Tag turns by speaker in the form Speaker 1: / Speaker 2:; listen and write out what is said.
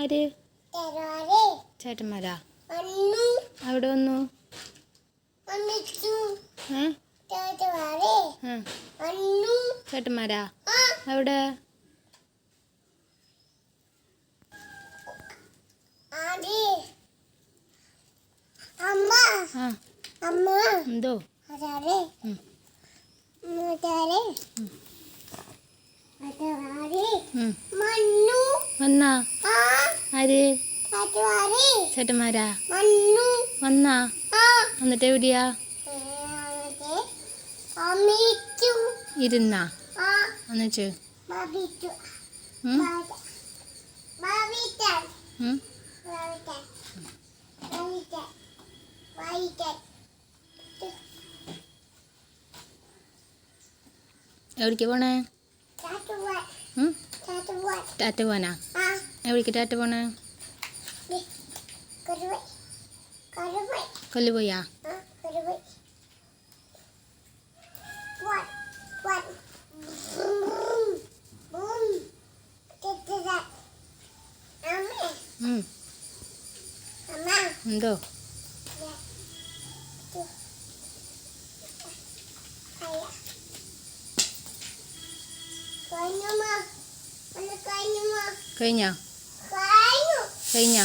Speaker 1: ആര്? ചേട്ടന്മാരാ? അവിടെ വന്നു. ചേട്ടന്മാരാ? അവിടെ? എന്തോ? വന്നാ? ആര്? ചേട്ടന്മാരാ? വന്നാ? എന്നിട്ട് എവിടെയാ? ഇരുന്നാ? എന്നുവെച്ചു എവിടേക്ക് പോണേ? ടാറ്റ പോവാനാ ഞാൻ വിളിക്കട്ടാറ്റ പോണേ.
Speaker 2: കൊല്ലുപോയാ?
Speaker 1: എന്തോ? കഴിഞ്ഞോ?
Speaker 2: 黑
Speaker 1: 鸟